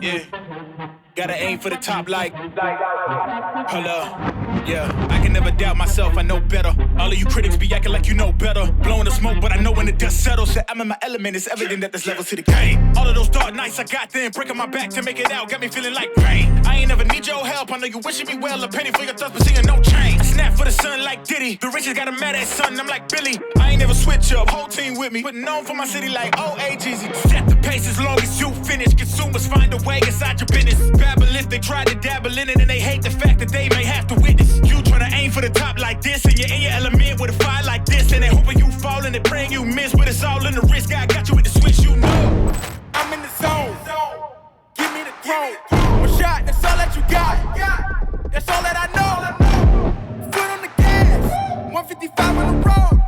Yeah. Gotta aim for the top like. Hello. Yeah. I can never doubt myself, I know better. All of you critics be acting like you know better. Blowing the smoke, but I know when the dust settles. That I'm in my element, it's evident that there's levels to the game. All of those dark nights I got then, breaking my back to make it out, got me feeling like rain. I ain't never need your help, I know you wishing me well. A penny for your thoughts, but seeing no change. I snap for the sun like Diddy. The riches got a mad at son, I'm like Billy. I ain't never switch up, whole team with me. Putting on for my city like OAGZ. Set the pace as long as you finish. Consumers find a way inside your business. Babble if they try to dabble in it and they hate the fact that they may have to witness. You aim for the top like this, and you're in your element with a fire like this. And they hoping you fall and they praying you miss, but it's all in the risk. God got you with the switch, you know. I'm in the zone. Give me the throne. One shot, that's all that you got. That's all that I know. Foot on the gas. 155 on the road.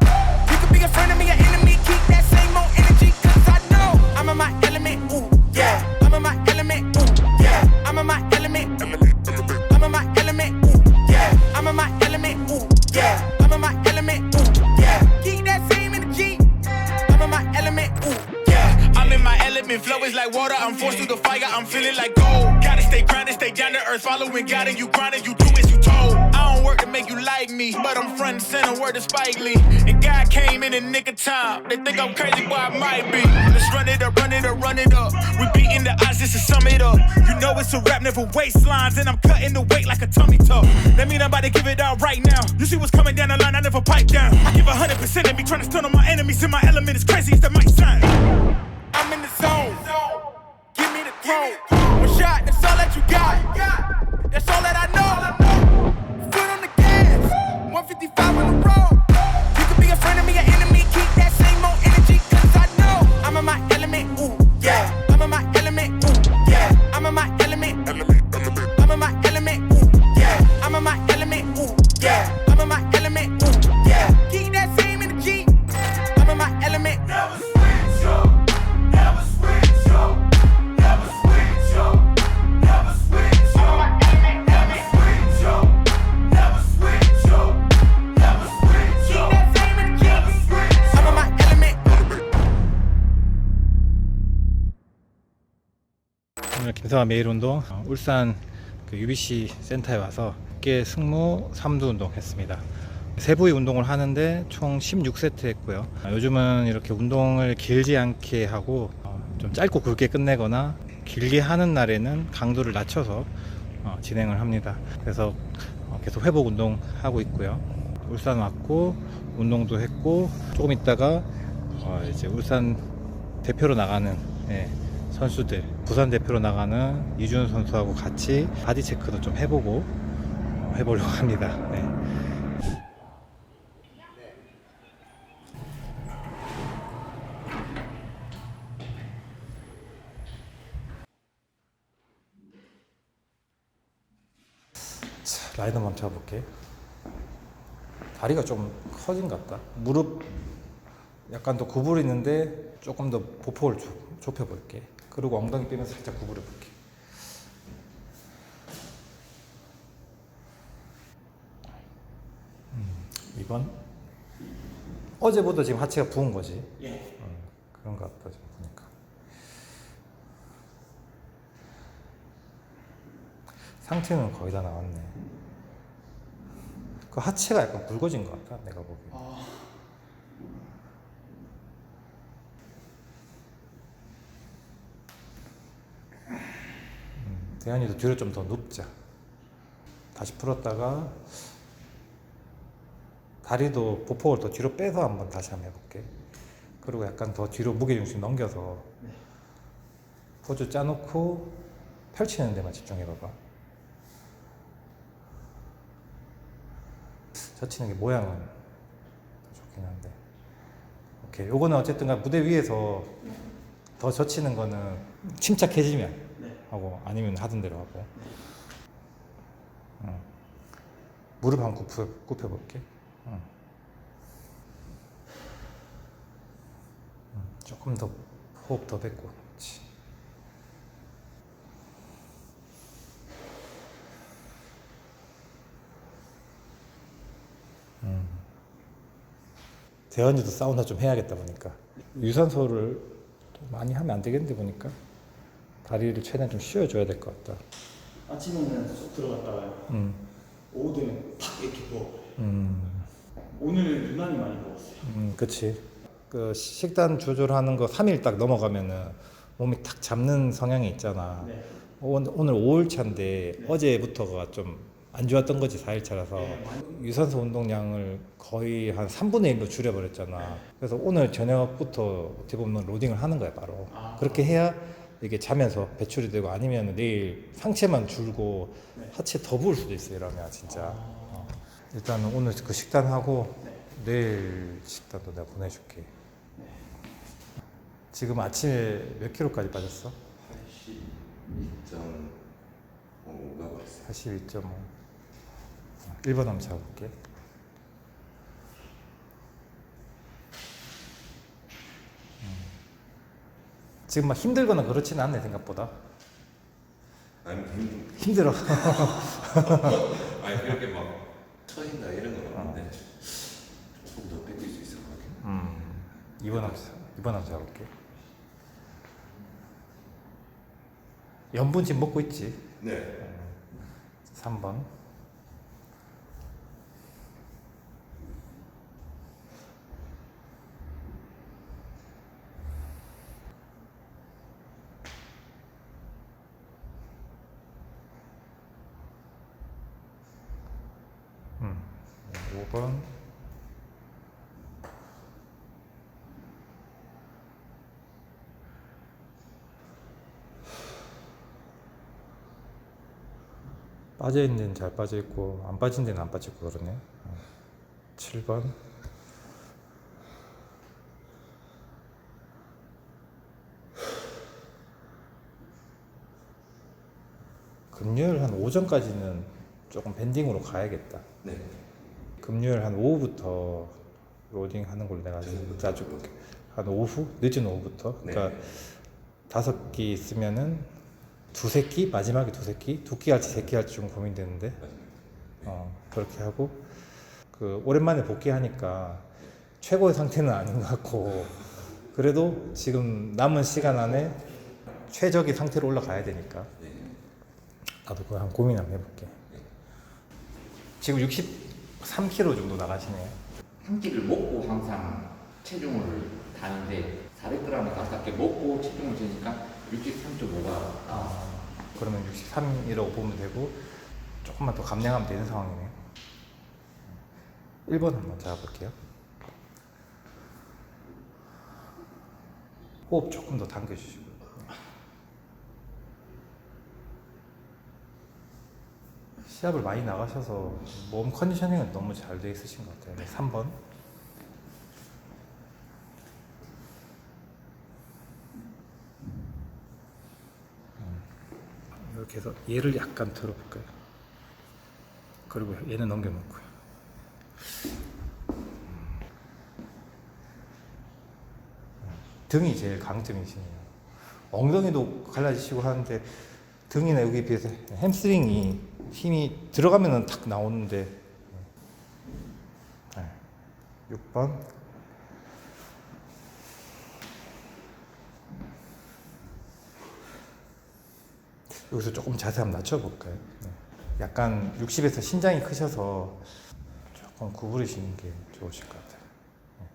I'm feeling like gold. Gotta stay grounded, stay down to earth. Following God and you grinding. You do as you told. I don't work to make you like me, but I'm front and center. Word to Spike Lee. And God came in the nick of time. They think I'm crazy, but I might be. Let's run it up, run it up, run it up. We beating the odds just to sum it up. You know it's a rap, never waistlines, and I'm cutting the weight like a tummy tuck. That mean I'm about to give it out right now. You see what's coming down the line, I never pipe down. I give a hundred percent of me trying to stun on my enemies. In my element is crazy as that might sound. I'm in the zone. Throne. One shot, that's all that you got. 오늘 김성환 매일 운동 어, 울산 그 UBC 센터에 와서 어깨 승무 3두 운동 했습니다. 세 부위 운동을 하는데 총 16세트 했고요. 어, 요즘은 이렇게 운동을 길지 않게 하고 어, 좀 짧고 굵게 끝내거나 길게 하는 날에는 강도를 낮춰서 어, 진행을 합니다. 그래서 어, 계속 회복 운동 하고 있고요. 울산 왔고 운동도 했고 조금 있다가 어, 이제 울산 대표로 나가는 예, 선수들 부산 대표로 나가는 이준 선수하고 같이 바디 체크도 좀 해보고 어, 해보려고 합니다. 네. 자, 라이더 한번 잡아볼게. 다리가 좀 커진 것 같다. 무릎 약간 더 구부리는데 조금 더 보폭을 좁- 좁혀볼게. 그리고 엉덩이 빼면서 살짝 구부려 볼게. 음, 2번. 어제보다 지금 하체가 부은 거지. 음, 그런 것 같다, 지금 보니까. 상체는 거의 다 나왔네. 그 하체가 약간 굵어진 것 같다, 내가 보기에. 대한이도 뒤로 좀 더 눕자. 다시 풀었다가 다리도 보폭을 더 뒤로 빼서 한번 다시 한번 해볼게. 그리고 약간 더 뒤로 무게중심 넘겨서 포즈 짜놓고 펼치는 데만 집중해봐봐. 젖히는 게 모양은 좋긴 한데. 오케이. 요거는 어쨌든 간 무대 위에서 더 젖히는 거는 침착해지면 하고 아니면 하던 대로 하고 응. 무릎 한 굽혀, 굽혀 볼게 응. 응. 조금 더 호흡 더 뱉고 그렇지. 음. 대현이도 사우나 좀 해야겠다 보니까 유산소를 많이 하면 안 되겠는데 보니까 다리를 최대한 좀 쉬어줘야 될 것 같다. 아침에는 쏙 들어갔다가 음, 오후 되면 탁 이렇게 부어. 음, 오늘 유난히 많이 부었어요. 음, 그치. 그 식단 조절하는 거 3일 딱 넘어가면은 몸이 탁 잡는 성향이 있잖아. 네. 오늘, 오늘 5일 차인데 어제부터가 좀 안 좋았던 거지 4일 차라서 네, 유산소 운동량을 거의 한 3분의 1로 줄여버렸잖아. 그래서 오늘 저녁부터 어떻게 보면 로딩을 하는 거야 바로. 아. 그렇게 해야 이게 자면서 배출이 되고 아니면 내일 상체만 줄고 네. 하체 더 부을 수도 있어 이러면 진짜. 아, 일단 오늘 그 식단 하고 네. 내일 식단도 내가 보내줄게. 지금 아침에 몇 킬로까지 빠졌어? 82.5라고 했어요. 82.5. 1번 한번 잡아볼게. 지금 막 힘들거나 그렇지는 않네 생각보다. 아니 힘 힘들어. 아니 그렇게 막 처진다 이런 건 없는데 조금 더 뺏길 수 있을 것 같아요. 음. 2번 한번 잡- 2번 한번 잡아볼게. 염분찜 먹고 있지? 네. 3번 음, 5번 빠져 있는 데는 잘 빠져 있고 안 빠진 데는 안 빠져 있고 그러네. 어. 7번. 금요일 한 오전까지는 조금 밴딩으로 가야겠다. 네. 금요일 한 오후부터 로딩 하는 걸로 내가 짜줄게. 한 오후? 늦은 오후부터. 네. 그러니까 다섯 끼 있으면은 두세 끼? 마지막에 두세 끼? 두 끼 할지 세 끼 할지 좀 고민되는데. 어, 그렇게 하고 그 오랜만에 복귀하니까 최고의 상태는 아닌 것 같고 그래도 지금 남은 시간 안에 최적의 상태로 올라가야 되니까 네. 나도 그거 한 고민 한번 해볼게. 지금 63kg 정도 나가시네요. 한 끼를 먹고 항상 체중을 다는데 400g에 가깝게 먹고 체중을 재니까 63.5가 그러면 63이라고 보면 되고 조금만 더 감량하면 되는 상황이네요. 1번 한번 잡아볼게요. 호흡 조금 더 당겨주시고. 시합을 많이 나가셔서 몸 컨디셔닝은 너무 잘 돼 있으신 것 같아요. 네, 3번. 이렇게 해서 얘를 약간 들어볼까요? 그리고 얘는 넘겨놓고요. 등이 제일 강점이시네요. 엉덩이도 갈라지시고 하는데 등이나 여기 비해서 햄스트링이 힘이 들어가면은 탁 나오는데 네. 6번 여기서 조금 자세 한번 낮춰볼까요? 네. 약간 60에서 신장이 크셔서 조금 구부리시는 게 좋으실 것 같아요. 네.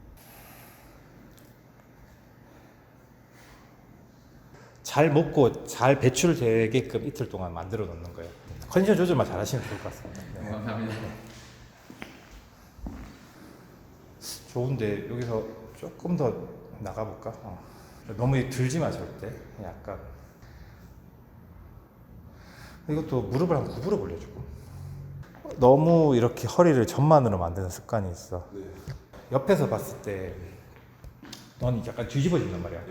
잘 먹고 잘 배출되게끔 이틀 동안 만들어 놓는 거예요. 컨디션 조절만 잘 하시면 좋을 것 같습니다. 네. 감사합니다. 좋은데 여기서 조금 더 나가볼까? 어. 너무 들지 마 절대. 약간 이것도 무릎을 한번 구부려 볼래 조금. 너무 이렇게 허리를 전만으로 만드는 습관이 있어. 옆에서 봤을 때 넌 약간 뒤집어진단 말이야.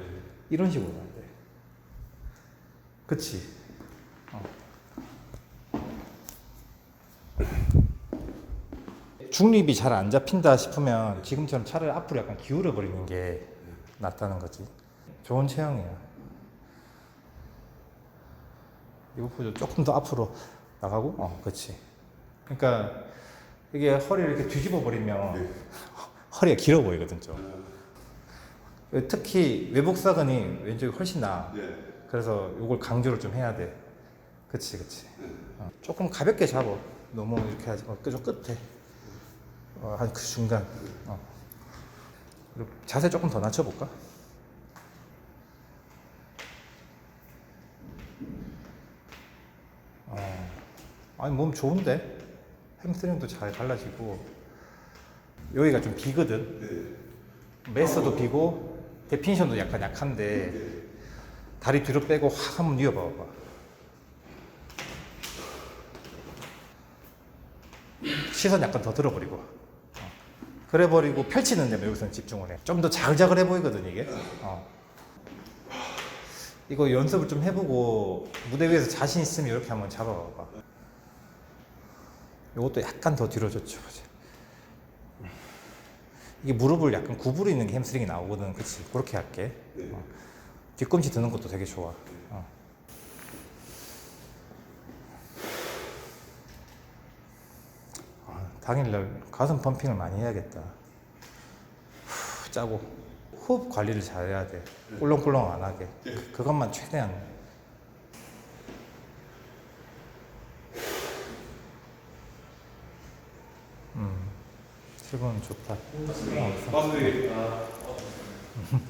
이런 식으로 가야 돼. 그치? 어. 중립이 잘 안 잡힌다 싶으면 지금처럼 차를 앞으로 약간 기울여 버리는 게 낫다는 거지. 좋은 체형이야. 이거 보죠. 조금 더 앞으로 나가고, 어, 그렇지. 그러니까 이게 허리를 이렇게 뒤집어 버리면 허리가 길어 보이거든 좀. 특히 외복사근이 왼쪽이 훨씬 나아. 네. 그래서 이걸 강조를 좀 해야 돼. 그치, 그치. 어, 조금 가볍게 잡아. 너무 이렇게 하지 말고 좀 끝에. 어, 한 그 중간. 어. 그리고 자세 조금 더 낮춰볼까? 어. 아니, 몸 좋은데? 햄스트링도 잘 갈라지고. 여기가 좀 비거든. 네. 메스도 비고, 데피니션도 약간 약한데, 네. 다리 뒤로 빼고 확 한번 뉘어봐봐. 시선 약간 더 들어버리고. 어. 그래버리고 펼치는 데만 여기서는 집중을 해. 좀 더 자글자글해 보이거든, 이게. 어. 이거 연습을 좀 해보고 무대 위에서 자신 있으면 이렇게 한번 잡아봐봐. 이것도 약간 더 뒤로 젖혀. 이게 무릎을 약간 구부리는 있게 햄스트링이 나오거든. 그치? 그렇게 할게. 네. 어. 뒤꿈치 드는 것도 되게 좋아. 어. 아, 당일날 가슴 펌핑을 많이 해야겠다. 후, 짜고 호흡 관리를 잘해야 돼. 꿀렁꿀렁 안 하게. 그것만 최대한. 음, 7번 좋다. 어, 마무리.